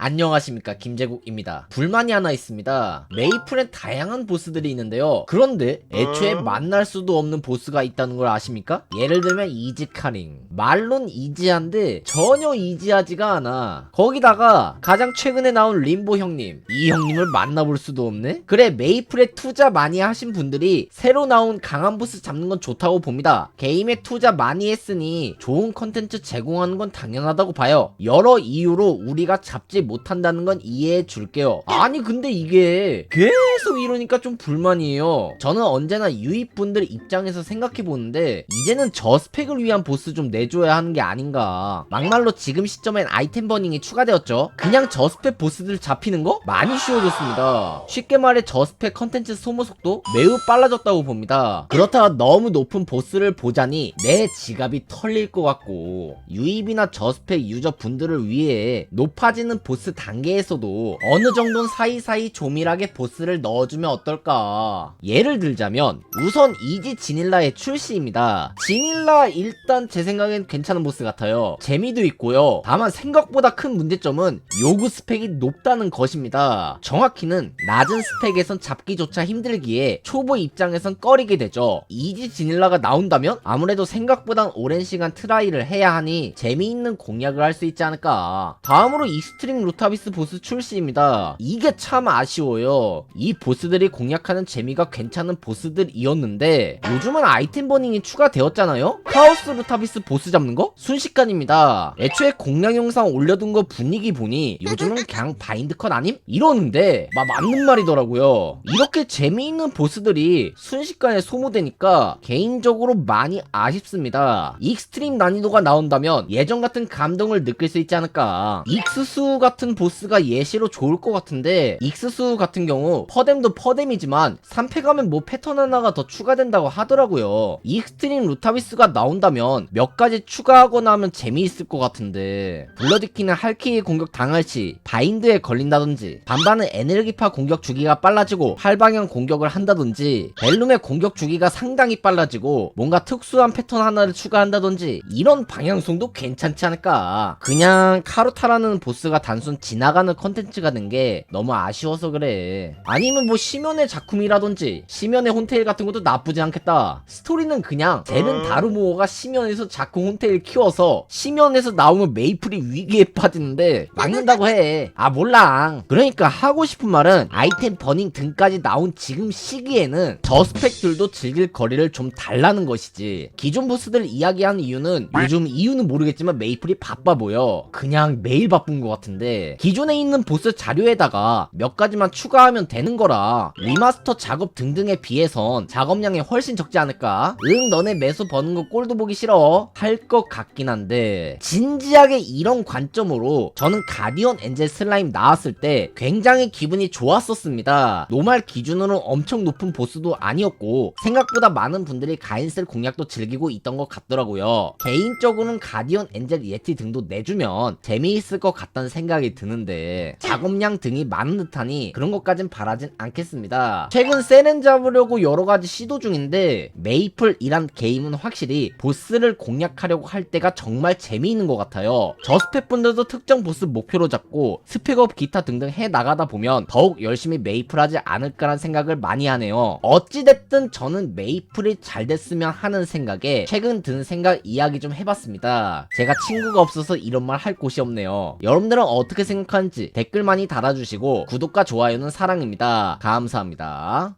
안녕하십니까 김재국입니다. 불만이 하나 있습니다. 메이플엔 다양한 보스들이 있는데요. 그런데 애초에 만날 수도 없는 보스가 있다는 걸 아십니까? 예를 들면 이지카링. 말론 이지한데 전혀 이지하지가 않아. 거기다가 가장 최근에 나온 림보 형님. 이 형님을 만나볼 수도 없네? 그래 메이플에 투자 많이 하신 분들이 새로 나온 강한 보스 잡는 건 좋다고 봅니다. 게임에 투자 많이 했으니 좋은 컨텐츠 제공하는 건 당연하다고 봐요. 여러 이유로 우리가 잡지 못한다는 건 이해해 줄게요. 아니 근데 이게 계속 이러니까 좀 불만이에요. 저는 언제나 유입분들 입장에서 생각해 보는데 이제는 저 스펙을 위한 보스 좀 내줘야 하는 게 아닌가. 막말로 지금 시점엔 아이템 버닝이 추가되었죠. 그냥 저 스펙 보스들 잡히는 거 많이 쉬워졌습니다. 쉽게 말해 저 스펙 컨텐츠 소모 속도 매우 빨라졌다고 봅니다. 그렇다가 너무 높은 보스를 보자니 내 지갑이 털릴 것 같고 유입이나 저스펙 유저 분들을 위해 높아지는 보스 단계에서도 어느 정도는 사이사이 조밀하게 보스를 넣어주면 어떨까? 예를 들자면 우선 이지 지닐라의 출시입니다. 지닐라 일단 제 생각엔 괜찮은 보스 같아요. 재미도 있고요. 다만 생각보다 큰 문제점은 요구 스펙이 높다는 것입니다. 정확히는 낮은 스펙에선 잡기조차 힘들기에 초보 입장에선 꺼리게 되죠. 이지 지닐라가 나온다면 아무래도 생각보단 오랜 시간 트라이를 해야 하니 재미있는 공략을 할 수 있지 않을까. 다음으로 익스트림 루타비스 보스 출시입니다. 이게 참 아쉬워요. 이 보스들이 공략하는 재미가 괜찮은 보스들이었는데 요즘은 아이템 버닝이 추가되었잖아요? 카오스 루타비스 보스 잡는 거? 순식간입니다. 애초에 공략 영상 올려둔 거 분위기 보니 요즘은 그냥 바인드 컷 아님? 이러는데 막 맞는 말이더라고요. 이렇게 재미있는 보스들이 순식간에 소모되니까 개인적으로 많이 아쉽습니다. 익스트림 난이도가 나온다면 예전 같은 감동을 느낄 수 있지 않을까. 익스수 같은 보스가 예시로 좋을 것 같은데 익스수 같은 경우 퍼뎀도 퍼뎀이지만 3패 가면 뭐 패턴 하나가 더 추가된다고 하더라고요. 익스트림 루타비스가 나온다면 몇 가지 추가하거나 하면 재미있을 것 같은데 블러드키는 할키의 공격 당할 시 바인드에 걸린다든지 반반은 에너지파 공격 주기가 빨라지고 팔방향 공격을 한다든지 벨룸의 공격 주기가 상당히 빨라지고 뭔가 특수한 패턴 하나를 추가한다든지 이런 방향성도 괜찮지 않을까. 그냥 카루타라는 보스가 단순 지나가는 컨텐츠가 된게 너무 아쉬워서 그래. 아니면 뭐 심연의 작품이라든지 심연의 혼테일 같은 것도 나쁘지 않겠다. 스토리는 그냥 쟤는 다루모어가 심연에서 자꾸 혼테일 키워서 심연에서 나오면 메이플이 위기에 빠지는데 막는다고 해아 몰라. 그러니까 하고 싶은 말은 아이템 버닝 등까지 나온 지금 시기에는 저 스펙들도 즐길 거리를 좀 달라는 것이지. 기존 보스들 이야기하는 이유는 요즘 이유는 모르겠지만 메이플이 바빠 보여. 그냥 매일 바쁜 것 같은데 기존에 있는 보스 자료에다가 몇 가지만 추가하면 되는 거라 리마스터 작업 등등에 비해선 작업량이 훨씬 적지 않을까? 응 너네 매수 버는 거 꼴도 보기 싫어. 할 것 같긴 한데. 진지하게 이런 관점으로 저는 가디언 엔젤 슬라임 나왔을 때 굉장히 기분이 좋았었습니다. 노말 기준으로 엄청 높은 보스도 아니었고 생각보다 많은 분들이 가인셀 공략도 즐기고 있던 것 같더라고요. 개인적으로는 가디언 엔젤 예티 등도 내주면 재미있을 것 같다는 생각이 드는데 작업량 등이 많은 듯하니 그런 것까진 바라진 않겠습니다. 최근 세렌 잡으려고 여러 가지 시도 중인데 메이플이란 게임은 확실히 보스를 공략하려고 할 때가 정말 재미있는 것 같아요. 저 스펙 분들도 특정 보스 목표로 잡고 스펙업 기타 등등 해 나가다 보면 더욱 열심히 메이플 하지 않을까라는 생각을 많이 하네요. 어찌됐든 저는 메이플이 잘 됐으면 하는 생각에 최근 든 생각 이야기 좀 해봤습니다. 제가 친구가 없어서 이런 말 할 곳이 없네요. 여러분들은 어떻게 생각하는지 댓글 많이 달아주시고 구독과 좋아요는 사랑입니다. 감사합니다